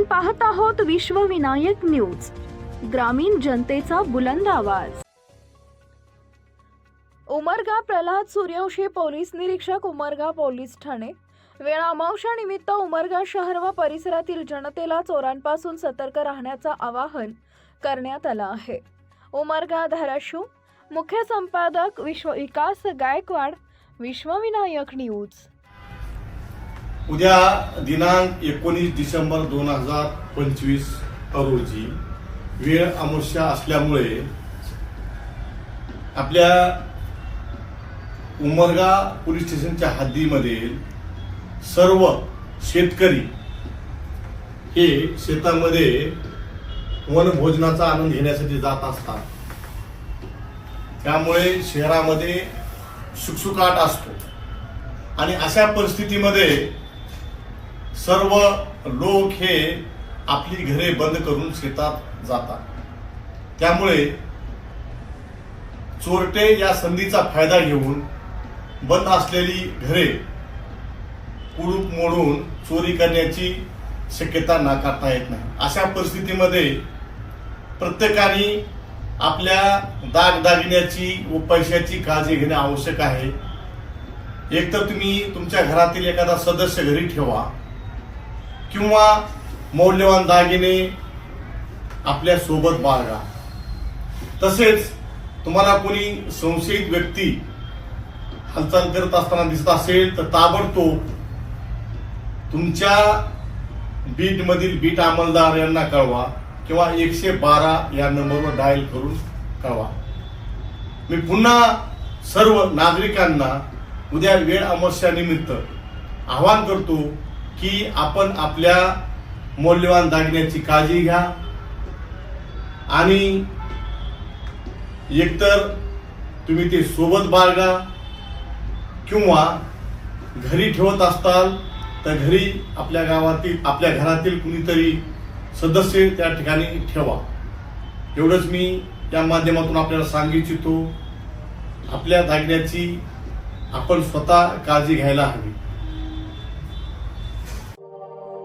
आपण पाहत आहोत विश्वविनायक न्यूज. ग्रामीण जनतेचा बुलंद आवाज. उमरगा प्रल्हाद सूर्यवंशी पोलीस निरीक्षक उमरगा पोलीस ठाणे. वेळ निमित्त उमरगा शहर व परिसरातील जनतेला चोरांपासून सतर्क राहण्याचं आवाहन करण्यात आलं आहे. उमरगा धाराशिव. मुख्य संपादक विश्व विकास गायकवाड. विश्वविनायक न्यूज. उद्या दिनांक एकोणीस डिसेंबर दोन हजार पंचवीस रोजी वेळ अमावस्या असल्यामुळे आपल्या उमरगा पोलीस स्टेशनच्या हद्दीमध्ये सर्व शेतकरी हे शेतामध्ये वनभोजनाचा आनंद घेण्यासाठी जात असतात. त्यामुळे शहरामध्ये शुकशुकाट असतो. आणि अशा परिस्थितीमध्ये सर्व लोक हे आपली घरे बंद करून शेतात जातात. त्यामुळे चोरटे या संधीचा फायदा घेऊन बंद असलेली घरे कुलूप मोडून चोरी करण्याची शक्यता नाकारता येत नाही. अशा परिस्थितीमध्ये प्रत्येकाने आपल्या दागदागिन्याची व पैशाची काळजी घेणे आवश्यक आहे. एकतर तुम्ही तुमच्या घरातील एखादा सदस्य घरी ठेवा. किंवा मौल्यवान दागिने आपल्यासोबत बाळगा. तसेच तुम्हाला कोणी संशयित व्यक्ती हालचाल करत असताना दिसत असेल तर ताबडतोब तुमच्या बीटमधील बीट अंमलदार यांना कळवा किंवा एकशे बारा या नंबरवर डायल करून कळवा. मी पुन्हा सर्व नागरिकांना उद्या वेळ अमावस्यानिमित्त आवाहन करतो की आपण आपल्या मौल्यवान दागिन्याची काळजी घ्या. आणि एकतर तुम्ही ते सोबत बाळगा किंवा घरी ठेवत असताल तर घरी आपल्या गावातील आपल्या घरातील कुणीतरी सदस्य त्या ठिकाणी ठेवा. एवढंच मी या माध्यमातून आपल्याला सांगू इच्छितो. आपल्या दागिन्याची आपण स्वतः काळजी घ्यायला हवी.